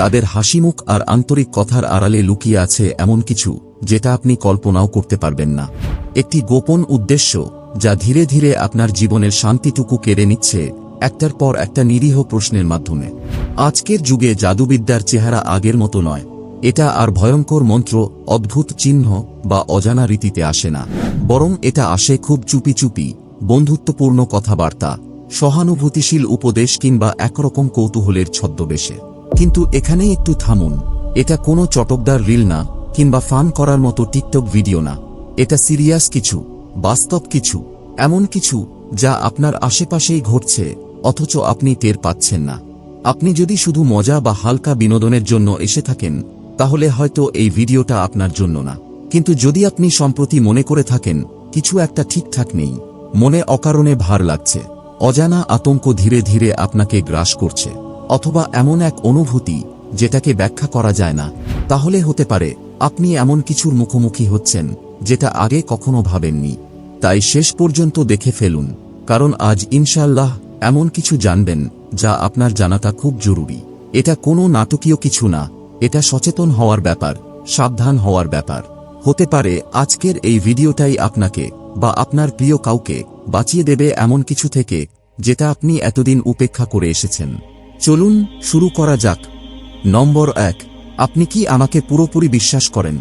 তাদের হাসিমুখ আর আন্তরিক কথার আড়ালে লুকিয়ে আছে এমন কিছু, যেটা আপনি কল্পনাও করতে পারবেন না। একটি গোপন উদ্দেশ্য, যা ধীরে ধীরে আপনার জীবনের শান্তিটুকু কেড়ে নিচ্ছে, একটার পর একটা নিরীহ প্রশ্নের মাধ্যমে। আজকের যুগে জাদুবিদ্যার চেহারা আগের মতো নয়। এটা আর ভয়ঙ্কর মন্ত্র, অদ্ভুত চিহ্ন বা অজানা রীতিতে আসে না। বরং এটা আসে খুব চুপি চুপি, বন্ধুত্বপূর্ণ কথাবার্তা, সহানুভূতিশীল উপদেশ কিংবা একরকম কৌতূহলের ছদ্মবেশে। কিন্তু এখানে একটু থামুন। এটা কোনো চটকদার রিল না, কিংবা ফান করার মতো টিকটক ভিডিও না। এটা সিরিয়াস কিছু, বাস্তব কিছু, এমন কিছু, যা আপনার আশেপাশেই ঘটছে, অথচ আপনি টের পাচ্ছেন না। আপনি যদি শুধু মজা বা হালকা বিনোদনের জন্য এসে থাকেন, তাহলে হয়তো এই ভিডিওটা আপনার জন্য না। কিন্তু যদি আপনি সম্প্রতি মনে করে থাকেন, কিছু একটা ঠিকঠাক নেই, মনে অকারণে ভার লাগছে, অজানা আতঙ্ক ধীরে ধীরে আপনাকে গ্রাস করছে। অথবা এমন এক অনুভূতি যেটাকে ব্যাখ্যা করা যায় না। তাহলে হতে পারে, আপনি এমন কিছুর মুখোমুখি হচ্ছেন, যেটা আগে কখনো ভাবেননি। তাই শেষ পর্যন্ত দেখে ফেলুন, কারণ আজ ইনশাল্লাহ এমন কিছু জানবেন, যা আপনার জানাটা খুব জরুরি। এটা কোনো নাটকীয় কিছু না, এটা সচেতন হওয়ার ব্যাপার, সাবধান হওয়ার ব্যাপার। হতে পারে, আজকের এই ভিডিওটাই আপনাকে, বা আপনার প্রিয় কাউকে, বাঁচিয়ে দেবে এমন কিছু থেকে, যেটা আপনি এতদিন উপেক্ষা করে এসেছেন। চলুন শুরু করা যাক। নম্বর এক, আপনি কি আমাকে পুরোপুরি বিশ্বাস করেন?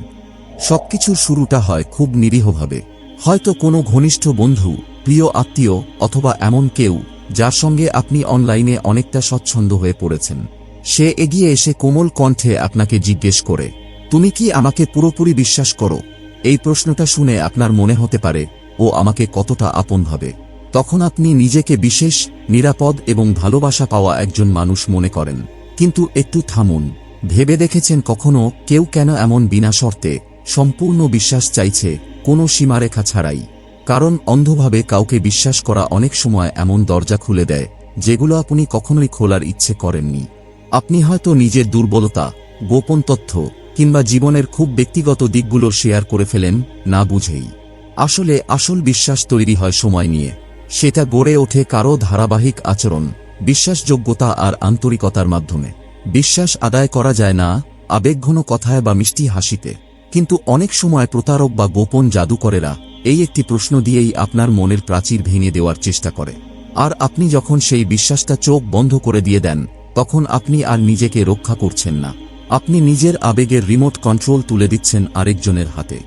সবকিছুর শুরুটা হয় খুব নিরীহভাবে। হয়তো কোনো ঘনিষ্ঠ বন্ধু, প্রিয় আত্মীয় অথবা এমন কেউ, যার সঙ্গে আপনি অনলাইনে অনেকটা স্বচ্ছন্দ হয়ে পড়েছেন। সে এগিয়ে এসে কোমল কণ্ঠে আপনাকে জিজ্ঞেস করে, তুমি কি আমাকে পুরোপুরি বিশ্বাস করো? এই প্রশ্নটা শুনে আপনার মনে হতে পারে, ও আমাকে কতটা আপন ভাবে। তখন আপনি নিজেকে বিশেষ, নিরাপদ এবং ভালোবাসা পাওয়া একজন মানুষ মনে করেন। কিন্তু একটু থামুন। ভেবে দেখেছেন কখনো কেউ কেন এমন বিনা শর্তে সম্পূর্ণ বিশ্বাস চাইছে কোনো সীমারেখা ছাড়াই। কারণ অন্ধভাবে কাউকে বিশ্বাস করা অনেক সময় এমন দরজা খুলে দেয়, যেগুলো আপনি কখনোই খোলার ইচ্ছে করেননি। আপনি হয়তো নিজের দুর্বলতা, গোপন তথ্য কিংবা জীবনের খুব ব্যক্তিগত দিকগুলো শেয়ার করে ফেলেন না বুঝেই। আসলে আসল বিশ্বাস তৈরি হয় সময় নিয়ে। সেটা গড়ে ওঠে কারও ধারাবাহিক আচরণ, বিশ্বাসযোগ্যতা আর আন্তরিকতার মাধ্যমে। বিশ্বাস আদায় করা যায় না, আবেগঘন কথায় বা মিষ্টি হাসিতে। কিন্তু অনেক সময় প্রতারক বা গোপন জাদুকরেরা এই একটি প্রশ্ন দিয়েই আপনার মনের প্রাচীর ভেঙে দেওয়ার চেষ্টা করে। আর আপনি যখন সেই বিশ্বাসটা চোখ বন্ধ করে দিয়ে দেন, তখন আপনি আর নিজেকে রক্ষা করছেন না। আপনি নিজের আবেগের রিমোট কন্ট্রোল তুলে দিচ্ছেন আরেকজনের হাতে।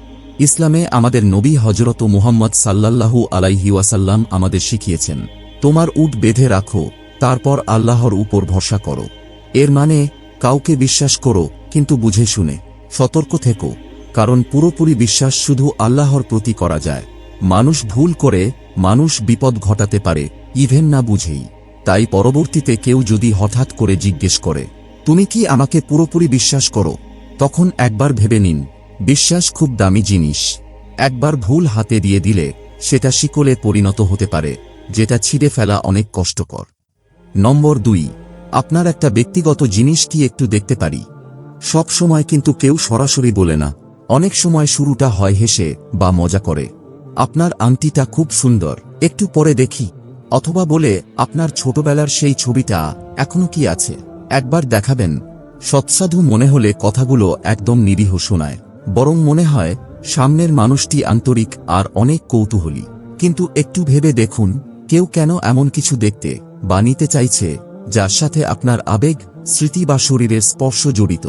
ইসলামে আমাদের নবী হজরত মুহাম্মদ সাল্লাল্লাহু আলাইহি ওয়াসাল্লাম আমাদের শিখিয়েছেন, তোমার উট বেঁধে রাখো, তারপর আল্লাহর উপর ভরসা করো। এর মানে কাউকে বিশ্বাস করো, কিন্তু বুঝে শুনে, সতর্ক থেকো, কারণ পুরোপুরি বিশ্বাস শুধু আল্লাহর প্রতি করা যায়। মানুষ ভুল করে, মানুষ বিপদ ঘটাতে পারে, ইভেন না বুঝেই। তাই পরবর্তীতে কেউ যদি হঠাৎ করে জিজ্ঞেস করে, তুমি কি আমাকে পুরোপুরি বিশ্বাস করো? তখন একবার ভেবে নিন বিশ্বাস খুব দামি জিনিস। একবার ভুল হাতে দিয়ে দিলে, সেটা শিকলে পরিণত হতে পারে, যেটা ছিঁড়ে ফেলা অনেক কষ্টকর। নম্বর দুই, আপনার একটা ব্যক্তিগত জিনিস কি একটু দেখতে পারি? সব সময় কিন্তু কেউ সরাসরি বলে না। অনেক সময় শুরুটা হয় হেসে বা মজা করে। আপনার আংটিটা খুব সুন্দর, একটু পরে দেখি। অথবা বলে, আপনার ছোটবেলার সেই ছবিটা এখনও কি আছে? একবার দেখাবেন। সৎসাধু মনে হলে কথাগুলো একদম নিরীহ শোনায়। বরং মনে হয়, সামনের মানুষটি আন্তরিক আর অনেক কৌতূহলী। কিন্তু একটু ভেবে দেখুন, কেউ কেন এমন কিছু দেখতে বা নিতে চাইছে, যার সাথে আপনার আবেগ, স্মৃতি বা শরীরের স্পর্শ জড়িত।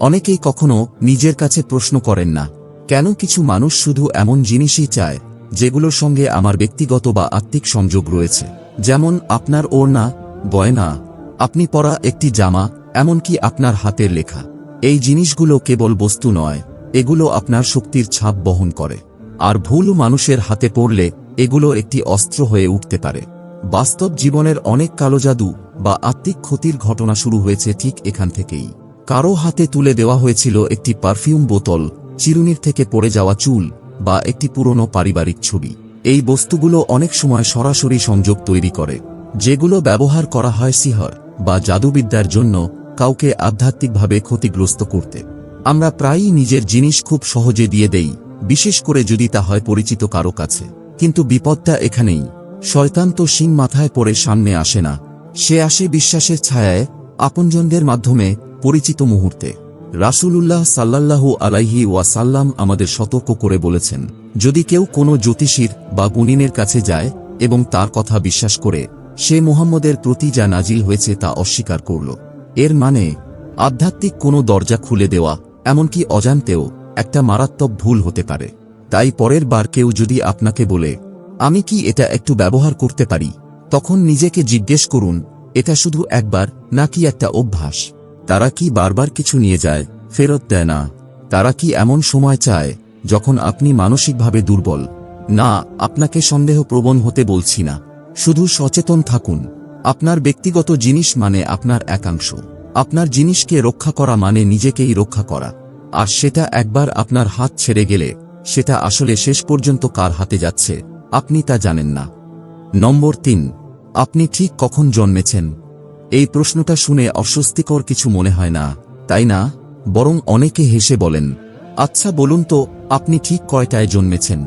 অনেকেই কখনো নিজের কাছে প্রশ্ন করেন না, কেন কিছু মানুষ শুধু এমন জিনিসই চায়, যেগুলোর সঙ্গে আমার ব্যক্তিগত বা আত্মিক সংযোগ রয়েছে। যেমন আপনার ওড়না, গয়না, আপনি পরা একটি জামা, এমনকি আপনার হাতের লেখা। এই জিনিসগুলো কেবল বস্তু নয় এগুলো আপনার শক্তির ছাপ বহন করে। আর ভুল মানুষের হাতে পড়লে, এগুলো একটি অস্ত্র হয়ে উঠতে পারে। বাস্তব জীবনের অনেক কালো জাদু বা আত্মিক ক্ষতির ঘটনা শুরু হয়েছে ঠিক এখান থেকেই। কারও হাতে তুলে দেওয়া হয়েছিল একটি পারফিউম বোতল, চিরুনির থেকে পড়ে যাওয়া চুল বা একটি পুরনো পারিবারিক ছবি। এই বস্তুগুলো অনেক সময় সরাসরি সংযোগ তৈরি করে, যেগুলো ব্যবহার করা হয় সিহর বা জাদুবিদ্যার জন্য কাউকে আধ্যাত্মিকভাবে ক্ষতিগ্রস্ত করতে। আমরা প্রায়ই নিজের জিনিস খুব সহজে দিয়ে দেই, বিশেষ করে যদি তা হয় পরিচিত কারও কাছে। কিন্তু বিপদটা এখানেই। শয়তান তো শিং মাথায় পড়ে সামনে আসে না। সে আসে বিশ্বাসের ছায়ায়, আপনজনদের মাধ্যমে, পরিচিত মুহূর্তে। রাসূলুল্লাহ সাল্লাল্লাহু আলাইহি ওয়াসাল্লাম আমাদের সতর্ক করে বলেছেন, যদি কেউ কোনো জ্যোতিষীর বা গুণিনের কাছে যায় এবং তার কথা বিশ্বাস করে, সে মুহাম্মদের প্রতি যা নাজিল হয়েছে তা অস্বীকার করল। এর মানে আধ্যাত্মিক কোনো দরজা খুলে দেওয়া এমনকি অজান্তেও একটা মারাত্মক ভুল হতে পারে। তাই পরের বার কেউ যদি আপনাকে বলে, আমি কি এটা একটু ব্যবহার করতে পারি? তখন নিজেকে জিজ্ঞেস করুন, এটা শুধু একবার নাকি একটা অভ্যাস? তারা কি বারবার কিছু নিয়ে যায়, ফেরত দেয় না। তারা কি এমন সময় চায়, যখন আপনি মানসিকভাবে দুর্বল? না, আপনাকে সন্দেহ প্রবণ হতে বলছি না। শুধু সচেতন থাকুন। আপনার ব্যক্তিগত জিনিস মানে আপনার একাংশ। আপনার জিনিসকে রক্ষা করা মানে নিজেকেই রক্ষা করা। আর সেটা একবার আপনার হাত ছেড়ে গেলে, সেটা আসলে শেষ পর্যন্ত কার হাতে যাচ্ছে, আপনি তা জানেন না। নম্বর তিন, আপনি ঠিক কখন জন্মেছেন? এই প্রশ্নটা শুনে অস্বস্তিকর কিছু মনে হয় না, তাই না? বরং অনেকে হেসে বলেন আচ্ছা বলুন তো, আপনি ঠিক কয়টায় জন্মেছেন?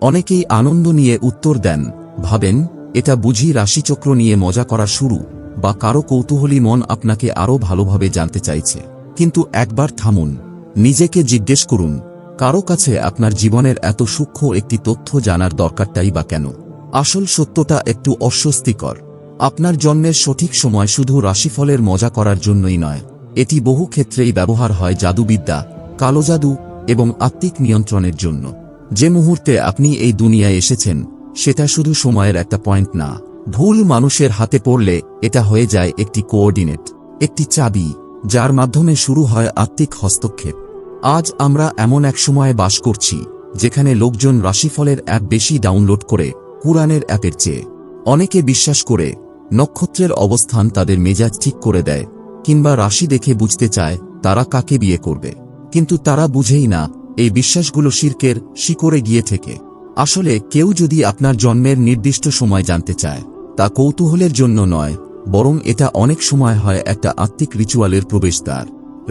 অনেকেই আনন্দ নিয়ে উত্তর দেন, ভাবেন, এটা বুঝি রাশিচক্র নিয়ে মজা করা শুরু। বা কারও কৌতূহলী মন আপনাকে আরও ভালোভাবে জানতে চাইছে। কিন্তু একবার থামুন, নিজেকে জিজ্ঞেস করুন, কারও কাছে আপনার জীবনের এত সূক্ষ্ম একটি তথ্য জানার দরকারটাই বা কেন? আসল সত্যটা একটু অস্বস্তিকর। আপনার জন্মের সঠিক সময় শুধু রাশিফলের মজা করার জন্যই নয়, এটি বহু ক্ষেত্রেই ব্যবহার হয় জাদুবিদ্যা, কালো জাদু এবং আত্মিক নিয়ন্ত্রণের জন্য। যে মুহূর্তে আপনি এই দুনিয়ায় এসেছেন, সেটা শুধু সময়ের একটা পয়েন্ট না ভুল মানুষের হাতে পড়লে এটা হয়ে যায় একটি কোঅর্ডিনেট, একটি চাবি, যার মাধ্যমে শুরু হয় আত্মিক হস্তক্ষেপ। আজ আমরা এমন এক সময়ে বাস করছি, যেখানে লোকজন রাশিফলের অ্যাপ বেশি ডাউনলোড করে কুরআনের অ্যাপের চেয়ে। অনেকে বিশ্বাস করে নক্ষত্রের অবস্থান তাদের মেজাজ ঠিক করে দেয়, কিংবা রাশি দেখে বুঝতে চায় তারা কাকে বিয়ে করবে। কিন্তু তারা বুঝেই না, এই বিশ্বাসগুলো শির্কের শিকড়ে গিয়ে থেকে। আসলে কেউ যদি আপনার জন্মের নির্দিষ্ট সময় জানতে চায় তা কৌতূহলের জন্য নয়, বরং এটা অনেক সময় হয় একটা আত্মিক রিচুয়ালের প্রবেশদ্বার।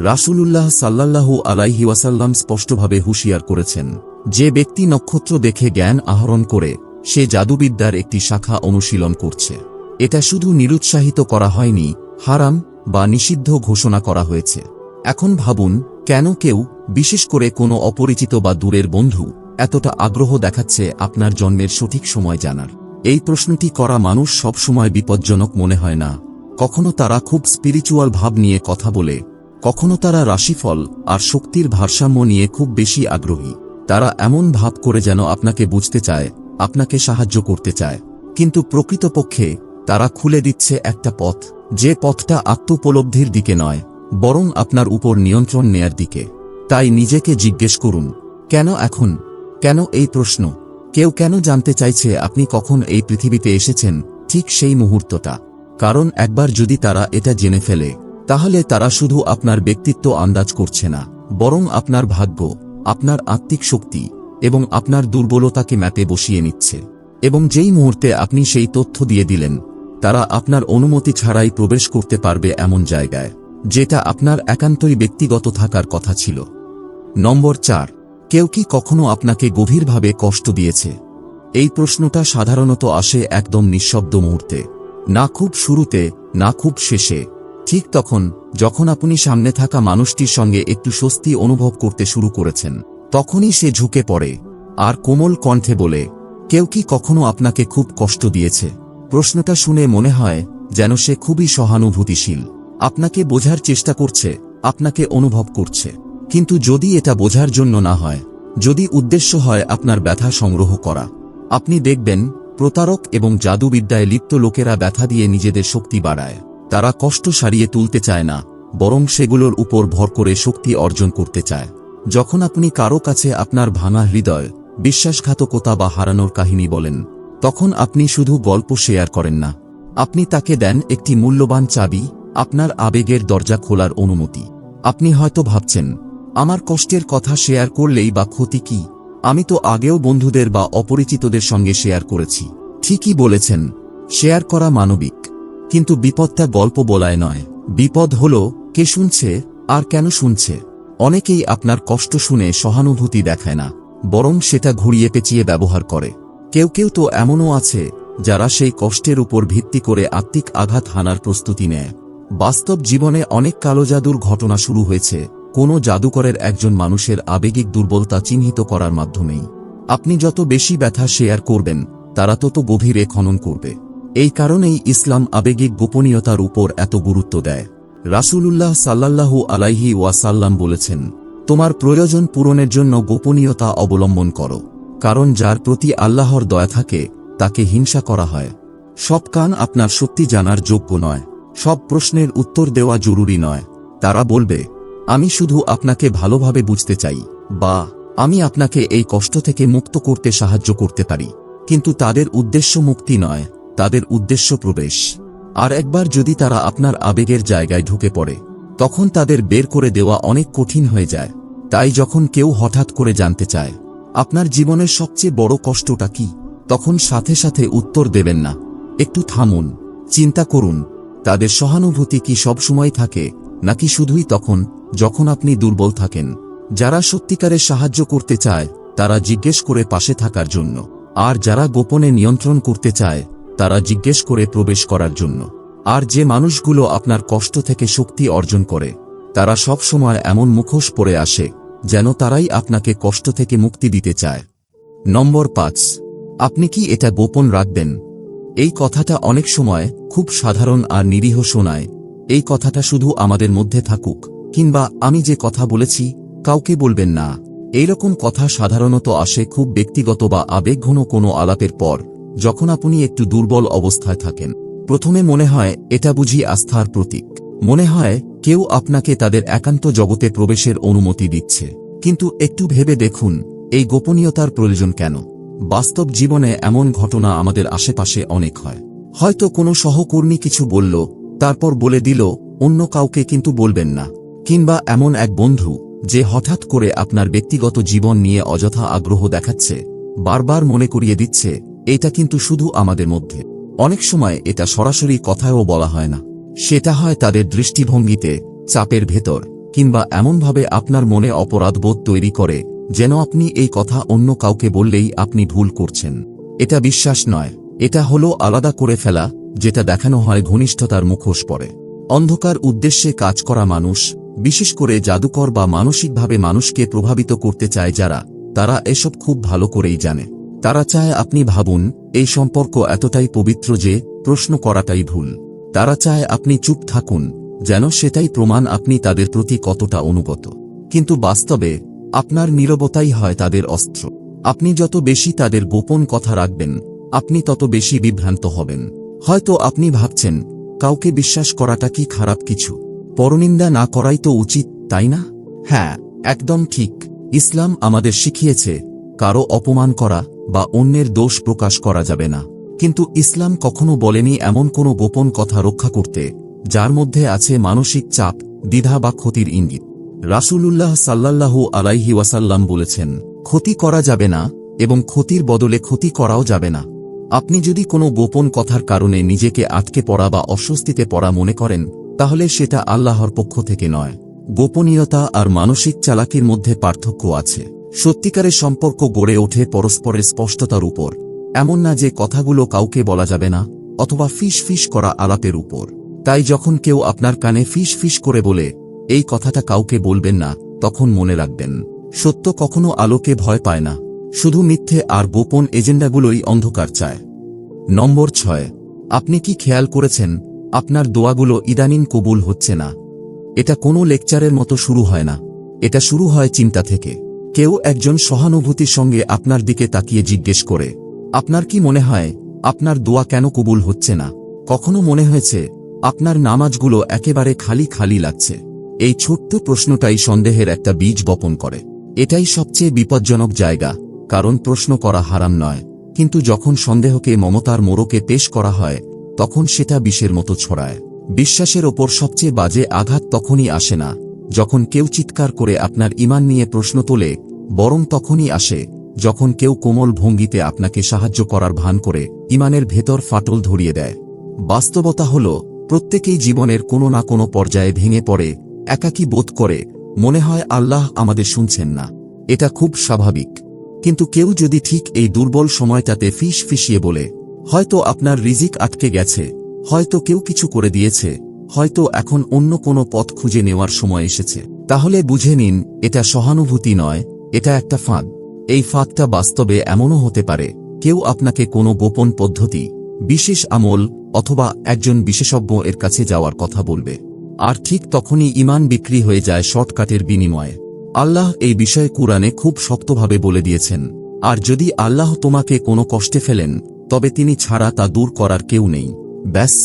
রাসূলুল্লাহ সাল্লাল্লাহু আলাইহি ওয়াসাল্লাম স্পষ্টভাবে হুঁশিয়ার করেছেন, যে ব্যক্তি নক্ষত্র দেখে জ্ঞান আহরণ করে, সে জাদুবিদ্যার একটি শাখা অনুশীলন করছে। এটা শুধু নিরুৎসাহিত করা হয়নি, হারাম বা নিষিদ্ধ ঘোষণা করা হয়েছে। এখন ভাবুন, কেন কেউ, বিশেষ করে কোনো অপরিচিত বা দূরের বন্ধু, এতটা আগ্রহ দেখাচ্ছে আপনার জন্মের সঠিক সময় জানার। এই প্রশ্নটি করা মানুষ সবসময় বিপজ্জনক মনে হয় না। কখনো তারা খুব স্পিরিচুয়াল ভাব নিয়ে কথা বলে, কখনো তারা রাশিফল আর শক্তির ভারসাম্য নিয়ে খুব বেশি আগ্রহী। তারা এমন ভাব করে যেন আপনাকে বুঝতে চায়, আপনাকে সাহায্য করতে চায়। কিন্তু প্রকৃতপক্ষে, তারা খুলে দিচ্ছে একটা পথ, যে পথটা আত্মোপলব্ধির দিকে নয়, বরং আপনার উপর নিয়ন্ত্রণ নেয়ার দিকে। তাই নিজেকে জিজ্ঞেস করুন, কেন এখন? কেন এই প্রশ্ন? কেউ কেন জানতে চাইছে আপনি কখন এই পৃথিবীতে এসেছেন, ঠিক সেই মুহূর্তটা। কারণ একবার যদি তারা এটা জেনে ফেলে, তাহলে তারা শুধু আপনার ব্যক্তিত্ব আন্দাজ করছে না, বরং আপনার ভাগ্য, আপনার আত্মিক শক্তি, এবং আপনার দুর্বলতাকে ম্যাপে বসিয়ে নিচ্ছে। এবং যেই মুহূর্তে আপনি সেই তথ্য দিয়ে দিলেন, তারা আপনার অনুমতি ছাড়াই প্রবেশ করতে পারবে এমন জায়গায়, যেটা আপনার একান্তই ব্যক্তিগত থাকার কথা ছিল। নম্বর চার কেউ কি কখনো আপনাকে গভীরভাবে কষ্ট দিয়েছে? এই প্রশ্নটা সাধারণত আসে একদম নিঃশব্দ মুহূর্তে। না খুব শুরুতে, না খুব শেষে। ঠিক তখন, যখন আপনি সামনে থাকা মানুষটির সঙ্গে একটু স্বস্তি অনুভব করতে শুরু করেছেন, তখনই সে ঝুঁকে পড়ে। আর কোমল কণ্ঠে বলে, কেউ কি কখনো আপনাকে খুব কষ্ট দিয়েছে? প্রশ্নটা শুনে মনে হয়, যেন সে খুবই সহানুভূতিশীল। আপনাকে বোঝার চেষ্টা করছে, আপনাকে অনুভব করছে। কিন্তু যদি এটা বোঝার জন্য না হয়, যদি উদ্দেশ্য হয় আপনার ব্যথা সংগ্রহ করা, আপনি দেখবেন, প্রতারক এবং জাদুবিদ্যায় লিপ্ত লোকেরা ব্যথা দিয়ে নিজেদের শক্তি বাড়ায়। তারা কষ্ট সারিয়ে তুলতে চায় না, বরং সেগুলোর উপর ভর করে শক্তি অর্জন করতে চায়। যখন আপনি কারও কাছে আপনার ভাঙা হৃদয়, বিশ্বাসঘাতকতা বা হারানোর কাহিনী বলেন, তখন আপনি শুধু গল্প শেয়ার করেন না। আপনি তাকে দেন একটি মূল্যবান চাবি, আপনার আবেগের দরজা খোলার অনুমতি। আপনি হয়তো ভাবছেন আমার কষ্টের কথা শেয়ার করলেই বা ক্ষতি কি? আমি তো আগেও বন্ধুদের বা অপরিচিতদের সঙ্গে শেয়ার করেছি। ঠিকই বলেছেন। শেয়ার করা মানবিক। কিন্তু বিপদটা গল্প বলায় নয়। বিপদ হল, কে শুনছে, আর কেন শুনছে? অনেকেই আপনার কষ্ট শুনে সহানুভূতি দেখায় না, বরং সেটা ঘুরিয়ে পেঁচিয়ে ব্যবহার করে। কেউ কেউ তো এমনও আছে, যারা সেই কষ্টের উপর ভিত্তি করে আত্মিক আঘাত হানার প্রস্তুতি নেয়। বাস্তব জীবনে অনেক কালো জাদুর ঘটনা শুরু হয়েছে। কোনো জাদুকরের একজন মানুষের আবেগিক দুর্বলতা চিহ্নিত করার মাধ্যমেই। আপনি যত বেশি ব্যথা শেয়ার করবেন, তারা তত গভীরে খনন করবে। এই কারণেই ইসলাম আবেগিক গোপনীয়তার উপর এত গুরুত্ব দেয়। রাসূলুল্লাহ সাল্লাল্লাহু আলাইহি ওয়াসাল্লাম বলেছেন, তোমার প্রয়োজন পূরণের জন্য গোপনীয়তা অবলম্বন করো, কারণ যার প্রতি আল্লাহর দয়া থাকে, তাকে হিংসা করা হয়। সব কান আপনার সত্যি জানার যোগ্য নয়, সব প্রশ্নের উত্তর দেওয়া জরুরি নয়। তারা বলবে আমি শুধু আপনাকে ভালোভাবে বুঝতে চাই, বা আমি আপনাকে এই কষ্ট থেকে মুক্ত করতে সাহায্য করতে পারি। কিন্তু তাদের উদ্দেশ্য মুক্তি নয়, তাদের উদ্দেশ্য প্রবেশ। আর একবার যদি তারা আপনার আবেগের জায়গায় ঢুকে পড়ে, তখন তাদের বের করে দেওয়া অনেক কঠিন হয়ে যায়। তাই যখন কেউ হঠাৎ করে জানতে চায়, আপনার জীবনের সবচেয়ে বড় কষ্টটা কি, তখন সাথে সাথে উত্তর দেবেন না। একটু থামুন, চিন্তা করুন, তাদের সহানুভূতি কি সবসময় থাকে নাকি শুধুই তখন, যখন আপনি দুর্বল থাকেন। যারা সত্যিকারের সাহায্য করতে চায়, তারা জিজ্ঞেস করে পাশে থাকার জন্য। আর যারা গোপনে নিয়ন্ত্রণ করতে চায়, তারা জিজ্ঞেস করে প্রবেশ করার জন্য। আর যে মানুষগুলো আপনার কষ্ট থেকে শক্তি অর্জন করে, তারা সব সময় এমন মুখোশ পরে আসে, যেন তারাই আপনাকে কষ্ট থেকে মুক্তি দিতে চায়। নম্বর পাঁচ, আপনি কি এটা গোপন রাখবেন? এই কথাটা অনেক সময় খুব সাধারণ আর নিরীহ শোনায় এই কথাটা শুধু আমাদের মধ্যে থাকুক, কিংবা আমি যে কথা বলেছি, কাউকে বলবেন না। এইরকম কথা সাধারণত আসে খুব ব্যক্তিগত বা আবেগঘন কোনো আলাপের পর, যখন আপনি একটু দুর্বল অবস্থায় থাকেন। প্রথমে মনে হয়, এটা বুঝি আস্থার প্রতীক। মনে হয়, কেউ আপনাকে তাদের একান্ত জগতে প্রবেশের অনুমতি দিচ্ছে। কিন্তু একটু ভেবে দেখুন, এই গোপনীয়তার প্রয়োজন কেন? বাস্তব জীবনে এমন ঘটনা আমাদের আশেপাশে অনেক হয়। হয়তো কোনো সহকর্মী কিছু বলল তারপর বলে দিল, অন্য কাউকে কিন্তু বলবেন না। কিংবা এমন এক বন্ধু, যে হঠাৎ করে আপনার ব্যক্তিগত জীবন নিয়ে অযথা আগ্রহ দেখাচ্ছে, বারবার মনে করিয়ে দিচ্ছে, এটা কিন্তু শুধু আমাদের মধ্যে। অনেক সময় এটা সরাসরি কথায়ও বলা হয় না। সেটা হয় তাদের দৃষ্টিভঙ্গিতে, চাপের ভেতর, কিংবা এমনভাবে আপনার মনে অপরাধবোধ তৈরি করে, যেন আপনি এই কথা অন্য কাউকে বললেই আপনি ভুল করছেন। এটা বিশ্বাস নয়। এটা হলো আলাদা করে ফেলা, যেটা দেখানো হয় ঘনিষ্ঠতার মুখোশ পরে। অন্ধকার উদ্দেশ্যে কাজ করা মানুষ, বিশেষ করে জাদুকর বা মানসিকভাবে মানুষকে প্রভাবিত করতে চায় যারা, তারা এসব খুব ভালো করেই জানে। তারা চায় আপনি ভাবুন, এই সম্পর্ক এতটাই পবিত্র যে, প্রশ্ন করাটাই ভুল। তারা চায় আপনি চুপ থাকুন, যেন সেটাই প্রমাণ আপনি তাদের প্রতি কতটা অনুগত। কিন্তু বাস্তবে, আপনার নীরবতাই হয় তাদের অস্ত্র। আপনি যত বেশি তাদের গোপন কথা রাখবেন আপনি তত বেশি বিভ্রান্ত হবেন। হয়তো আপনি ভাবছেন, কাউকে বিশ্বাস করাটা কি খারাপ কিছু? পরনিন্দা না করাই তো উচিত, তাই না? হ্যাঁ একদম ঠিক। ইসলাম আমাদের শিখিয়েছে, কারও অপমান করা বা অন্যের দোষ প্রকাশ করা যাবে না। কিন্তু ইসলাম কখনো বলেনি এমন কোনো গোপন কথা রক্ষা করতে, যার মধ্যে আছে মানসিক চাপ, দ্বিধা বা ক্ষতির ইঙ্গিত। রাসূলুল্লাহ সাল্লাল্লাহু আলাইহি ওয়াসাল্লাম বলেছেন, ক্ষতি করা যাবে না এবং ক্ষতির বদলে ক্ষতি করাও যাবে না। আপনি যদি কোনো গোপন কথার কারণে নিজেকে আটকে পড়া বা অস্বস্তিতে পড়া মনে করেন, তাহলে সেটা আল্লাহর পক্ষ থেকে নয়। গোপনীয়তা আর মানসিক চালাকির মধ্যে পার্থক্য আছে। সত্যিকারের সম্পর্ক গড়ে ওঠে পরস্পরের স্পষ্টতার উপর। এমন না যে কথাগুলো কাউকে বলা যাবে না, অথবা ফিস ফিস করা আলাপের উপর। তাই যখন কেউ আপনার কানে ফিস ফিস করে বলে, এই কথাটা কাউকে বলবেন না, তখন মনে রাখবেন। সত্য কখনো আলোকে ভয় পায় না। শুধু মিথ্যে আর গোপন এজেন্ডাগুলোই অন্ধকার চায়। নম্বর ছয়, আপনি কি খেয়াল করেছেন, আপনার দোয়াগুলো ইদানিং কবুল হচ্ছে না। এটা কোনো লেকচারের মতো শুরু হয় না। এটা শুরু হয় চিন্তা থেকে। কেউ একজন সহানুভূতির সঙ্গে আপনার দিকে তাকিয়ে জিজ্ঞেস করে, আপনার কি মনে হয়, আপনার দোয়া কেন কবুল হচ্ছে না? কখনো মনে হয়েছে, আপনার নামাজগুলো একেবারে খালি খালি লাগছে। এই ছোট্ট প্রশ্নটাই সন্দেহের একটা বীজ বপন করে। এটাই সবচেয়ে বিপজ্জনক জায়গা। কারণ প্রশ্ন করা হারাম নয়। কিন্তু যখন সন্দেহকে মমতার মোড়কে পেশ করা হয়, তখন সেটা বিষের মতো ছড়ায়। বিশ্বাসের ওপর সবচেয়ে বাজে আঘাত তখনই আসে না, যখন কেউ চিৎকার করে আপনার ইমান নিয়ে প্রশ্ন তোলে, বরং তখনই আসে, যখন কেউ কোমল ভঙ্গিতে আপনাকে সাহায্য করার ভান করে, ইমানের ভেতর ফাটল ধরিয়ে দেয়। বাস্তবতা হল, প্রত্যেকেই জীবনের কোনো না কোনো পর্যায়ে ভেঙে পড়ে, একাকী বোধ করে, মনে হয় আল্লাহ আমাদের শুনছেন না। এটা খুব স্বাভাবিক। কিন্তু কেউ যদি ঠিক এই দুর্বল সময়টাতে ফিস ফিসিয়ে বলে, হয়তো আপনার রিজিক আটকে গেছে, হয়তো কেউ কিছু করে দিয়েছে, হয়তো এখন অন্য কোনো পথ খুঁজে নেওয়ার সময় এসেছে। তাহলে বুঝে নিন, এটা সহানুভূতি নয়, এটা একটা ফাঁদ। এই ফাঁদটা বাস্তবে এমনও হতে পারে, কেউ আপনাকে কোনো গোপন পদ্ধতি, বিশেষ আমল অথবা একজন বিশেষজ্ঞ এর কাছে যাওয়ার কথা বলবে। আর ঠিক তখনই ইমান বিক্রি হয়ে যায় শর্টকাটের বিনিময়ে। আল্লাহ এই বিষয়ে কুরআনে খুব শক্তভাবে বলে দিয়েছেন, আর যদি আল্লাহ তোমাকে কোনো কষ্টে ফেলেন, তবে তিনি ছাড়া তা দূর করার কেউ নেই। ব্যাস,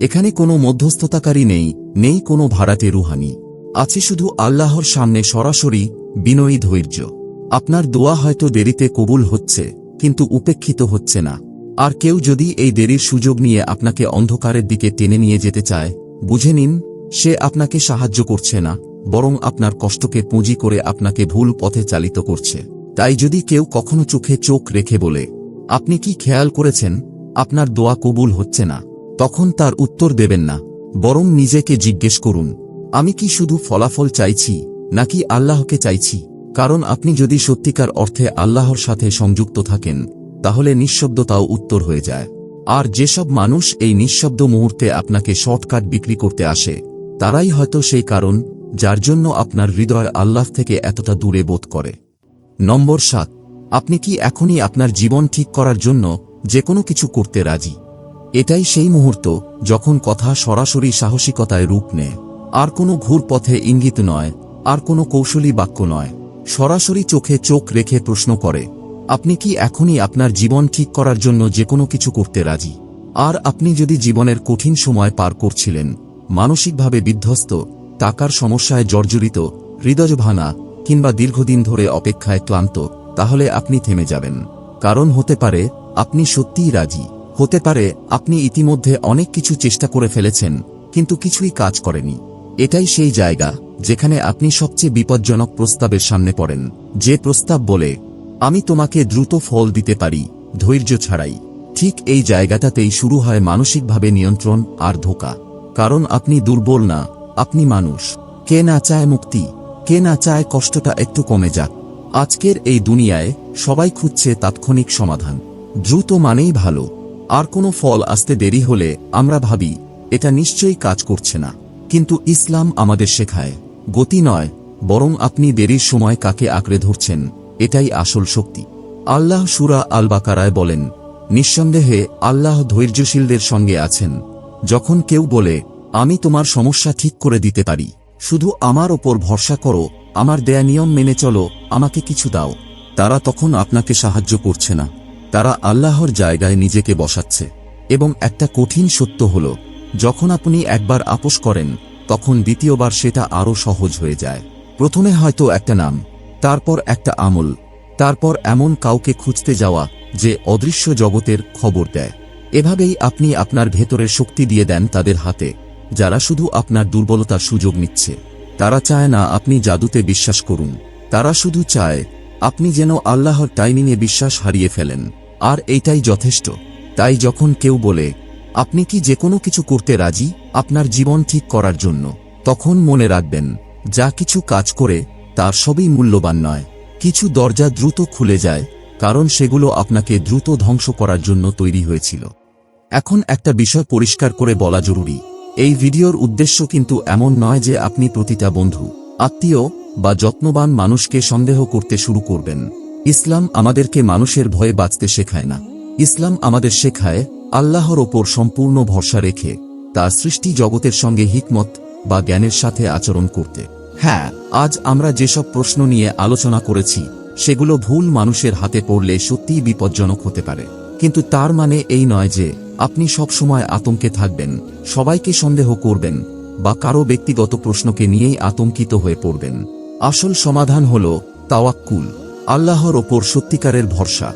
এখানে কোনো মধ্যস্থতাকারী নেই নেই কোনো ভাড়াটে রুহানি। আছে শুধু আল্লাহর সামনে সরাসরি বিনয়ী ধৈর্য। আপনার দোয়া হয়তো দেরিতে কবুল হচ্ছে, কিন্তু উপেক্ষিত হচ্ছে না। আর কেউ যদি এই দেরির সুযোগ নিয়ে আপনাকে অন্ধকারের দিকে টেনে নিয়ে যেতে চায়, বুঝে নিন, সে আপনাকে সাহায্য করছে না। বরং আপনার কষ্টকে পুঁজি করে আপনাকে ভুল পথে চালিত করছে। তাই যদি কেউ কখনো চোখে চোখ রেখে বলে, আপনি কি খেয়াল করেছেন? আপনার দোয়া কবুল হচ্ছে না। তখন তার উত্তর দেবেন না। বরং নিজেকে জিজ্ঞেস করুন, আমি কি শুধু ফলাফল চাইছি, নাকি আল্লাহকে চাইছি? কারণ আপনি যদি সত্যিকার অর্থে আল্লাহর সাথে সংযুক্ত থাকেন, তাহলে নিঃশব্দতাও উত্তর হয়ে যায়। আর যেসব মানুষ এই নিঃশব্দ মুহূর্তে আপনাকে শর্টকাট বিক্রি করতে আসে, তারাই হয়তো সেই কারণ যার জন্য আপনার হৃদয় আল্লাহ থেকে এতটা দূরে বোধ করে। নম্বর সাত, আপনি কি এখনই আপনার জীবন ঠিক করার জন্য যে কোনো কিছু করতে রাজি? এটাই সেই মুহূর্ত যখন কথা সরাসরি সাহসিকতায় রূপ নেয়। আর কোনো ঘুর পথে ইঙ্গিত নয়, আর কোনো কৌশলী বাক্য নয়। সরাসরি চোখে চোখ রেখে প্রশ্ন করে, আপনি কি এখনই আপনার জীবন ঠিক করার জন্য যে কোনো কিছু করতে রাজি? আর আপনি যদি জীবনের কঠিন সময় পার করছিলেন, মানসিকভাবে বিধ্বস্ত টাকার সমস্যায় জর্জরিত হৃদয় ভানা কিংবা দীর্ঘদিন ধরে অপেক্ষায় ক্লান্ত, তাহলে আপনি থেমে যাবেন। কারণ হতে পারে, আপনি সত্যিই রাজি। হতে পারে, আপনি ইতিমধ্যে অনেক কিছু চেষ্টা করে ফেলেছেন, কিন্তু কিছুই কাজ করেনি। এটাই সেই জায়গা, যেখানে আপনি সবচেয়ে বিপজ্জনক প্রস্তাবের সামনে পড়েন। যে প্রস্তাব বলে, আমি তোমাকে দ্রুত ফল দিতে পারি, ধৈর্য ছাড়াই। ঠিক এই জায়গাটাতেই শুরু হয় মানসিকভাবে নিয়ন্ত্রণ আর ধোকা। কারণ আপনি দুর্বল না আপনি মানুষ। কে না চায় মুক্তি, কে না চায় কষ্টটা একটু কমে যাক। আজকের এই দুনিয়ায় সবাই খুঁজছে তাৎক্ষণিক সমাধান। দ্রুত মানেই ভালো। আর কোনো ফল আসতে দেরি হলে আমরা ভাবি, এটা নিশ্চয়ই কাজ করছে না। কিন্তু ইসলাম আমাদের শেখায়, গতি নয়, বরং আপনি দেরির সময় কাকে আঁকড়ে ধরছেন, এটাই আসল শক্তি। আল্লাহ সুরা আল বাকারায় বলেন, নিঃসন্দেহে আল্লাহ ধৈর্যশীলদের সঙ্গে আছেন। যখন কেউ বলে আমি তোমার সমস্যা ঠিক করে দিতে পারি। শুধু আমার ওপর ভরসা করো, আমার দেয়া নিয়ম মেনে চলো, আমাকে কিছু দাও। তারা তখন আপনাকে সাহায্য করছে না। তারা আল্লাহর জায়গায় নিজেকে বসাচ্ছে। এবং একটা কঠিন সত্য হল, যখন আপনি একবার আপোষ করেন, তখন দ্বিতীয়বার সেটা আরও সহজ হয়ে যায়। প্রথমে হয়তো একটা নাম, তারপর একটা আমল, তারপর এমন কাউকে খুঁজতে যাওয়া, যে অদৃশ্য জগতের খবর দেয়। এভাবেই আপনি আপনার ভেতরের শক্তি দিয়ে দেন তাদের হাতে। যারা শুধু আপনার দুর্বলতার সুযোগ নিচ্ছে। তারা চায় না আপনি জাদুতে বিশ্বাস করুন। তারা শুধু চায়, আপনি যেন আল্লাহর টাইমিংয়ে বিশ্বাস হারিয়ে ফেলেন। আর এইটাই যথেষ্ট। তাই যখন কেউ বলে, আপনি কি যে কোনো কিছু করতে রাজি আপনার জীবন ঠিক করার জন্য? তখন মনে রাখবেন, যা কিছু কাজ করে, তার সবই মূল্যবান নয়। কিছু দরজা দ্রুত খুলে যায়, কারণ সেগুলো আপনাকে দ্রুত ধ্বংস করার জন্য তৈরি হয়েছিল। এখন একটা বিষয় পরিষ্কার করে বলা জরুরি। এই ভিডিওর উদ্দেশ্য কিন্তু এমন নয় যে আপনি প্রতিটা বন্ধু, আত্মীয় বা যত্নবান মানুষকে সন্দেহ করতে শুরু করবেন। ইসলাম আমাদেরকে মানুষের ভয়ে বাঁচতে শেখায় না। ইসলাম আমাদের শেখায় আল্লাহর ওপর সম্পূর্ণ ভরসা রেখে তার সৃষ্টি জগতের সঙ্গে হিকমত বা জ্ঞানের সাথে আচরণ করতে। হ্যাঁ আজ আমরা যেসব প্রশ্ন নিয়ে আলোচনা করেছি, সেগুলো ভুল মানুষের হাতে পড়লে সত্যিই বিপজ্জনক হতে পারে। কিন্তু তার মানে এই নয় যে আপনি সবসময় আতঙ্কে থাকবেন, সবাইকে সন্দেহ করবেন, বা কারও ব্যক্তিগত প্রশ্নকে নিয়েই আতঙ্কিত হয়ে পড়বেন। আসল সমাধান হল তাওয়াক্কুল, আল্লাহর ওপর সত্যিকারের ভরসা,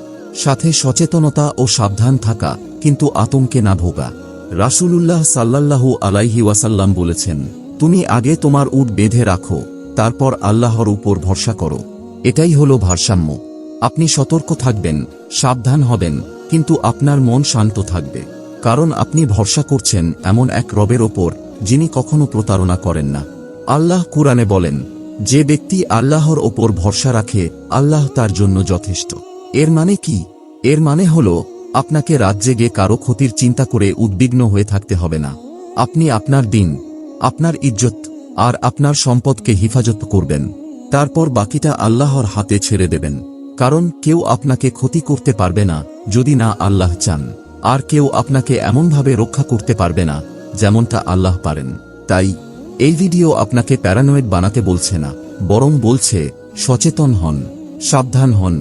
সাথে সচেতনতা ও সাবধান থাকা, কিন্তু আতঙ্কে না ভোগা। রাসূলুল্লাহ সাল্লাল্লাহু আলাইহি ওয়াসাল্লাম বলেছেন, তুমি আগে তোমার উট বেঁধে রাখো, তারপর আল্লাহর উপর ভরসা করো। এটাই হলো ভারসাম্য। আপনি সতর্ক থাকবেন, সাবধান হবেন, কিন্তু আপনার মন শান্ত থাকবে। কারণ আপনি ভরসা করছেন এমন এক রবের ওপর, যিনি কখনো প্রতারণা করেন না। আল্লাহ কুরআনে বলেন, যে ব্যক্তি আল্লাহর ওপর ভরসা রাখে, আল্লাহ তার জন্য যথেষ্ট। এর মানে কি? এর মানে হল, আপনাকে রাত জেগে কারও ক্ষতির চিন্তা করে উদ্বিগ্ন হয়ে থাকতে হবে না। আপনি আপনার দিন, আপনার ইজ্জত আর আপনার সম্পদকে হিফাজত করবেন। তারপর বাকিটা আল্লাহর হাতে ছেড়ে দেবেন। কারণ কেউ আপনাকে ক্ষতি করতে পারবে না যদি না আল্লাহ চান। আর কেউ আপনাকে এমনভাবে রক্ষা করতে পারবে না, যেমনটা আল্লাহ পারেন। তাই, এই ভিডিও আপনাকে প্যারানয়েড বানাতে বলছে না, বরং বলছে, সচেতন হন, সাবধান হন,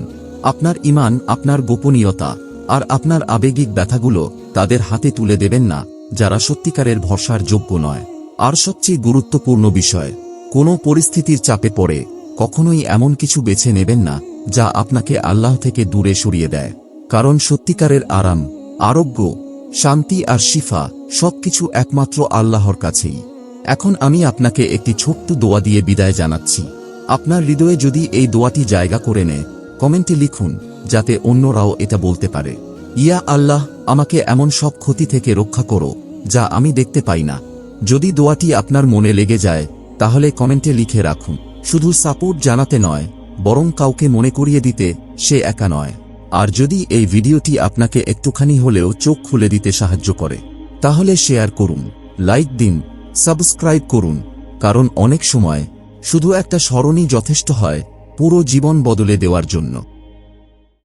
আপনার ইমান, আপনার গোপনীয়তা, আর আপনার আবেগিক ব্যথাগুলো তাদের হাতে তুলে দেবেন না, যারা সত্যিকারের ভরসার যোগ্য নয়। আর সবচেয়ে গুরুত্বপূর্ণ বিষয়, কোনো পরিস্থিতির চাপে পড়ে, কখনোই এমন কিছু বেছে নেবেন না, যা আপনাকে আল্লাহ থেকে দূরে সরিয়ে দেয়। কারণ সত্যিকারের আরাম আরোগ্য, শান্তি আর শিফা সবকিছু একমাত্র আল্লাহর কাছেই। এখন আমি আপনাকে একটি ছোট্ট দোয়া দিয়ে বিদায় জানাচ্ছি। আপনার হৃদয়ে যদি এই দোয়াটি জায়গা করে নেয়, কমেন্টে লিখুন, যাতে অন্যরাও এটা বলতে পারে। ইয়া আল্লাহ, আমাকে এমন সব ক্ষতি থেকে রক্ষা করো, যা আমি দেখতে পাই না। যদি দোয়াটি আপনার মনে লেগে যায়, তাহলে কমেন্টে লিখে রাখুন। শুধু সাপোর্ট জানাতে নয়, বরং কাউকে মনে করিয়ে দিতে সে একা নয়। আর যদি এই ভিডিওটি আপনাকে একটুখানি হলেও চোখ খুলে দিতে সাহায্য করে, তাহলে শেয়ার করুন, লাইক দিন, সাবস্ক্রাইব করুন, কারণ অনেক সময় শুধু একটা স্মরণই যথেষ্ট হয় পুরো জীবন বদলে দেওয়ার জন্য।